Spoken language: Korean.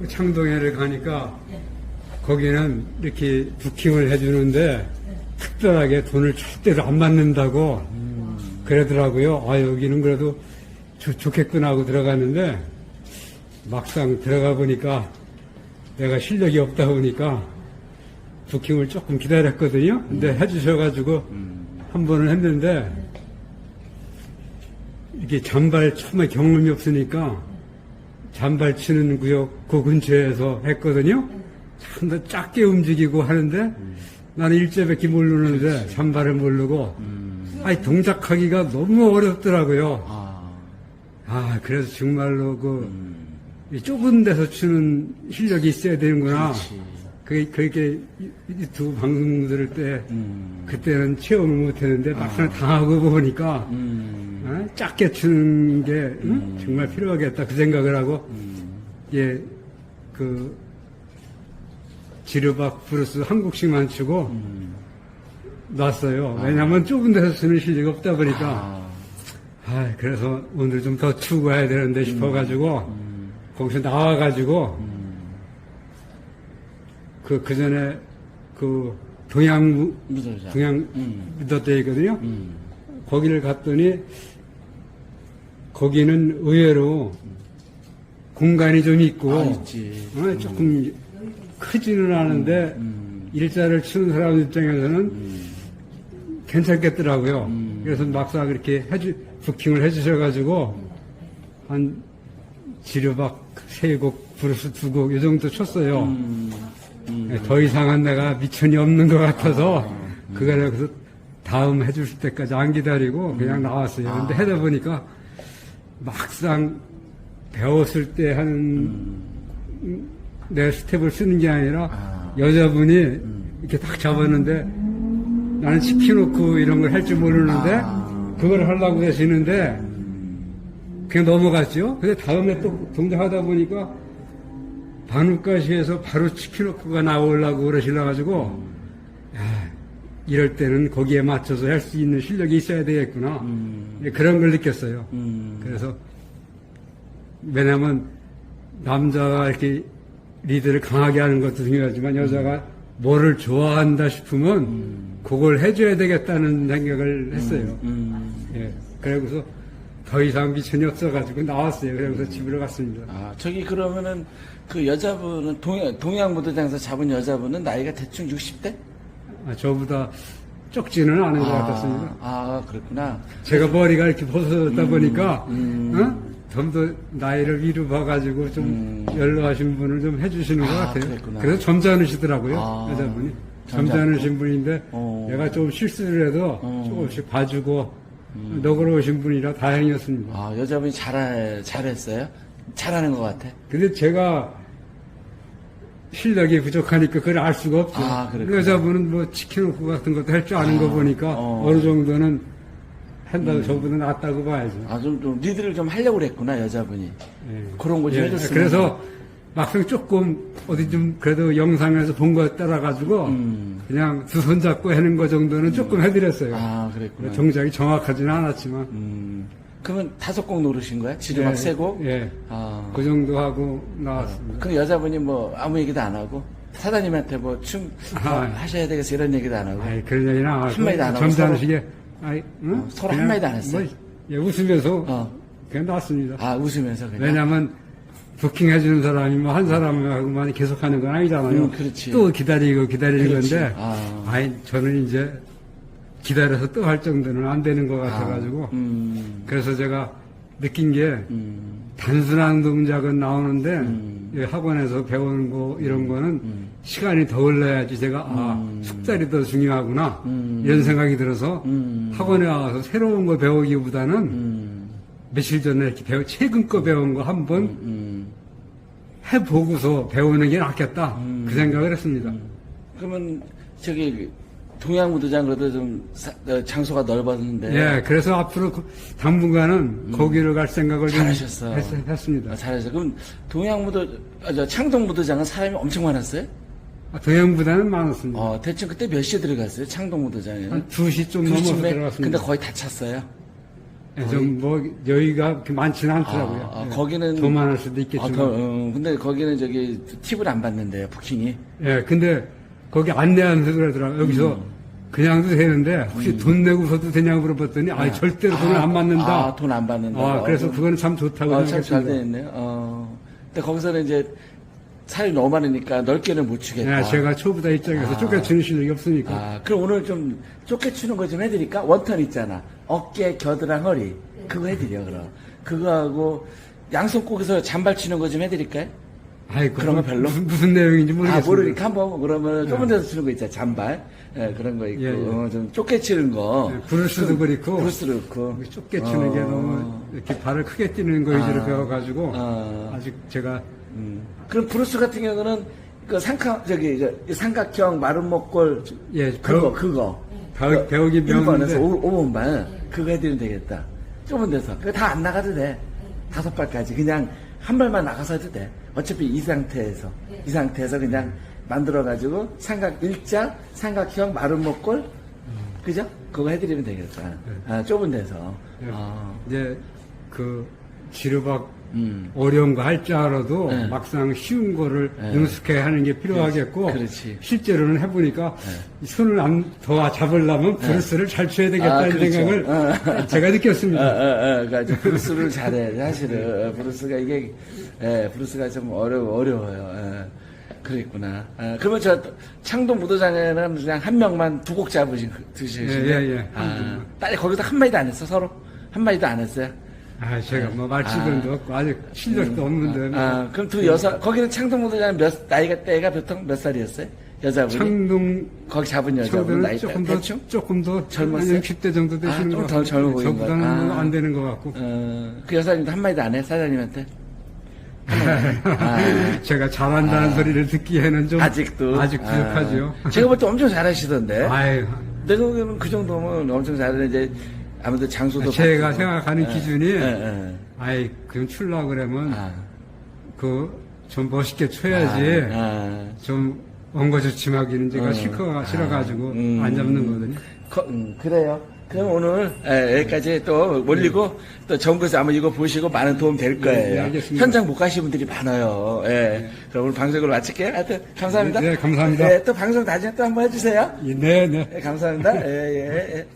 그 창동에를 가니까 거기는 이렇게 부킹을 해주는데 특별하게 돈을 절대로 안 받는다고 그러더라고요. 아, 여기는 그래도 좋, 좋겠구나 하고 들어갔는데 막상 들어가 보니까 내가 실력이 없다 보니까 부킹을 조금 기다렸거든요. 근데 해주셔가지고 한 번을 했는데 이게 잔발 처음에 경험이 없으니까 잔발 치는 구역 그 근처에서 했거든요. 참더 작게 움직이고 하는데 나는 일제밖에 모르는데 잔발을 모르고 아니 동작하기가 너무 어렵더라고요. 아, 아 그래서 정말로 그이 좁은 데서 추는 실력이 있어야 되는구나. 그렇지. 그게 그렇게 유튜브 방송 들을 때 음, 그때는 체험을 못했는데 막상 당하고 보니까 음, 어? 작게 추는 게 응? 정말 필요하겠다 그 생각을 하고 예, 그 지르박 브루스 한국식만 추고 음. 놨어요. 왜냐하면 좁은 데서 쓰는 실력이 없다 보니까 아, 아, 그래서 오늘 좀 더 추고 가야 되는데 싶어가지고 거기서 나와가지고 그 그 전에 그 동양 무도자. 동양 음. 음, 거기를 갔더니 거기는 의외로 공간이 좀 있고 아, 있지. 어, 조금 크지는 않은데 음. 일자를 치는 사람 입장에서는 음. 괜찮겠더라고요. 음. 그래서 막상 그렇게 해주, 부킹을 해주셔가지고 한 지르박 세 곡, 브루스 두 곡, 이 정도 쳤어요. 음, 음. 네, 더 이상은 내가 미천이 없는 것 같아서 그거를 그래서 다음 해줄 때까지 안 기다리고 그냥 나왔어요. 근데 하다 보니까 막상 배웠을 때 하는 내 스텝을 쓰는 게 아니라 아. 여자분이 이렇게 딱 잡았는데 나는 시켜놓고 이런 걸 할 줄 모르는데 아. 그걸 하려고 하시는데 그냥 넘어갔죠. 근데 다음에 또 동작하다 보니까 반우가시에서 바로 치킨워크가 나오려고 그러시려 가지고 야, 이럴 때는 거기에 맞춰서 할 수 있는 실력이 있어야 되겠구나 음. 예, 그런 걸 느꼈어요. 음. 그래서 왜냐하면 남자가 이렇게 리드를 강하게 하는 것도 중요하지만 여자가 뭐를 좋아한다 싶으면 그걸 해줘야 되겠다는 생각을 했어요. 음. 예, 그래서 더 이상 미천이 없어가지고 나왔어요. 그래서 집으로 갔습니다. 아, 저기 그러면은 그 여자분은 동양, 동양무도장에서 잡은 여자분은 나이가 대충 60대? 아, 저보다 적지는 않은 것 같았습니다. 아, 그렇구나. 제가 머리가 이렇게 벗어졌다 보니까, 음. 어? 좀더 나이를 위로 봐가지고 좀 연로하신 분을 좀 해주시는 것 음. 아, 같아요. 그랬구나. 그래서 점잖으시더라고요, 아, 여자분이. 점잖고. 점잖으신 분인데, 어. 내가 좀 실수를 해도 어. 음. 조금씩 봐주고, 너그러우신 분이라 다행이었습니다. 아, 여자분이 잘, 잘했어요? 잘하는 것 같아. 근데 제가 실력이 부족하니까 그걸 알 수가 없죠. 아, 그랬구나. 여자분은 뭐 치킨오프 같은 것도 할 줄 아는 거 보니까 어. 어. 느 정도는 한다고 저보다 낫다고 봐야죠. 아, 좀, 좀 리드를 좀 하려고 그랬구나, 여자분이. 예. 그런 거좀 예, 해줬으면. 그래서 막상 조금 어디 좀 그래도 영상에서 본 거 따라가지고 음. 그냥 두 손 잡고 하는 거 정도는 조금 해드렸어요. 아, 그랬구나. 정작이 정확하지는 않았지만. 음. 그러면 다섯 곡 노르신 거야? 지르막 예, 세 곡? 예. 아. 그 정도 하고 나왔습니다. 그 여자분이 뭐 아무 얘기도 안 하고 사장님한테 뭐춤 아. 하셔야 되겠어 이런 얘기도 안 하고 아이, 그런 얘기는 안 하고. 한마디도 안 하고 점잖으시게. 아이, 응? 어, 서로 그냥 한마디도 안 했어요? 뭐, 예, 웃으면서 어. 그냥 나왔습니다. 아 웃으면서 그냥 왜냐면 부킹 해주는 사람이 뭐 한 사람하고만 계속 하는 건 아니잖아요. 음, 그렇지. 또 기다리고 기다리는 그렇지. 건데, 아. 아이, 저는 이제 기다려서 또 할 정도는 안 되는 것 같아가지고, 음, 그래서 제가 느낀 게, 음, 단순한 동작은 나오는데, 음. 이 학원에서 배우는 거, 이런 거는 시간이 더 흘러야지 제가, 아, 숙달이 더 중요하구나, 음. 이런 생각이 들어서, 음. 학원에 와서 새로운 거 배우기보다는, 음, 며칠 전에 이렇게 배우, 최근 거 배운 거 한번 음. 해보고서 배우는 게 낫겠다. 음. 그 생각을 했습니다. 그러면 저기 동양무도장 그래도 좀 사- 어, 장소가 넓었는데 예, 그래서 앞으로 그- 당분간은 거기로 갈 생각을 좀 음. 잘하셨어. 했, 습니다 아, 잘해서 그럼 동양무도 아, 저 창동무도장은 사람이 엄청 많았어요? 도형보다는 많았습니다. 어 대충 그때 몇 시에 들어갔어요? 창동무도장에는 한 2시 좀두 넘어서 시쯤에? 들어갔습니다. 근데 거의 다 찼어요. 예, 좀뭐 여유가 그렇게 많지는 않더라고요. 아, 아, 예, 거기는 더 많을 수도 아, 있겠지만. 그, 어, 근데 거기는 저기 팁을 안 받는데요, 부킹이. 예, 근데 거기 안내하면서 그러더라고요. 여기서 음. 그냥도 되는데 혹시 돈 내고서도 되냐고 물어봤더니 아, 절대로 돈을 안 받는다. 아, 돈 안 받는다. 아, 그래서 그거는 참 좋다고 아, 참잘 생각했습니다. 되겠네요. 어. 근데 거기서는 이제 살이 너무 많으니까 넓게는 못 추겠다. 예, 제가 초보자 입장에서 아. 쫓겨치는 실력이 없으니까. 아, 그럼 오늘 좀 쫓겨추는 거 좀 해드릴까? 원턴 있잖아. 어깨, 겨드랑, 허리. 그거 해드려, 그럼. 그거하고 양손목에서 잔발 치는 거 좀 해드릴까요? 아이, 그런 거 별로? 무슨, 무슨 내용인지 모르겠어요. 아, 모르니까 한번 그러면 좁은 데서 치는 거 있잖아. 잔발. 예, 그런 거 있고. 예, 예. 어, 좀 쫓겨치는 거. 예, 브루스도 그렇고. 브루스도 그렇고. 쫓겨치는 게 어. 너무 이렇게 발을 크게 뛰는 거 위주로 아. 배워가지고 아. 아직 제가 음. 그럼 브루스 같은 경우는 그 삼각, 저기, 저 삼각형 마른 목골. 예, 그거, 배우- 그거. 배우- 배우긴 배웠는데 1번에서 5번만. 그거 해드리면 되겠다. 좁은 데서. 그거 다 안 나가도 돼. 다섯 발까지. 그냥 한 발만 나가서 해도 돼. 어차피 이 상태에서. 이 상태에서 그냥 만들어가지고 삼각 일자, 삼각형 마른 목골. 그죠? 그거 해드리면 되겠다. 아, 좁은 데서. 예, 아, 이제 그 지르박 음. 어려운 거 할 줄 알아도 네. 막상 쉬운 거를 네. 능숙해 하는 게 필요하겠고 그렇지. 실제로는 해보니까 이 손을 안, 더 잡으려면 브루스를 잘 쳐야 되겠다는 네. 아, 그렇죠. 생각을 제가 어, 느꼈습니다. 어, 어, 그러니까 브루스를 잘해, 사실은. 어, 브루스가 이게, 예, 브루스가 좀 어려워, 어려워요. 예. 그랬구나. 아, 그러면 저 창동 무도장에는 그냥 한 명만 두 곡 잡으시, 드시는 예, 예, 예. 한 아. 딸 거기서 한 마디도 안 했어, 서로? 한 마디도 안 했어요? 아, 제가 뭐 말치근도 없고 아직 실력도 없는데 뭐 아, 그럼 두 여사, 거기는 창동 무도장 몇, 나이가, 때가 보통 몇 살이었어요? 여자분이? 창동 거기 잡은 여자분 나이 조금 더 대충? 조금 더 젊었어요? 한 60대 정도 되시는 아, 좀것 더 같고 젊어 보이는 것 저보다는 같아. 뭐안 아. 되는 것 같고 어, 그 여사님도 한마디도 안 해, 사장님한테? 아. 제가 잘한다는 소리를 듣기에는 좀 아직도 아직 부족하죠. 아, 제가 볼 때 엄청 잘하시던데. 아유, 내가 보기에는 그 정도면 엄청 잘하는 이제 아무래도 장소도 제가 바꾸고. 생각하는 예, 기준이 예, 예. 아이 그럼 출라 그러면 아, 그좀 멋있게 쳐야지 아, 아. 좀 엉거주춤하기는 제가 어. 싫어 싫어가지고 음. 안 잡는 거거든요. 거- 음, 그래요. 그럼 오늘 예, 여기까지 또 몰리고 또 전국에서 아마 이거 보시고 많은 도움 될 거예요. 네, 알겠습니다. 현장 못 가시는 분들이 많아요. 예. 그럼 오늘 방송을 마칠게요. 하여튼 감사합니다. 네, 네, 감사합니다. 예, 또 방송 나중에 또 한번 해주세요. 네, 네. 예, 감사합니다. 예, 예, 예.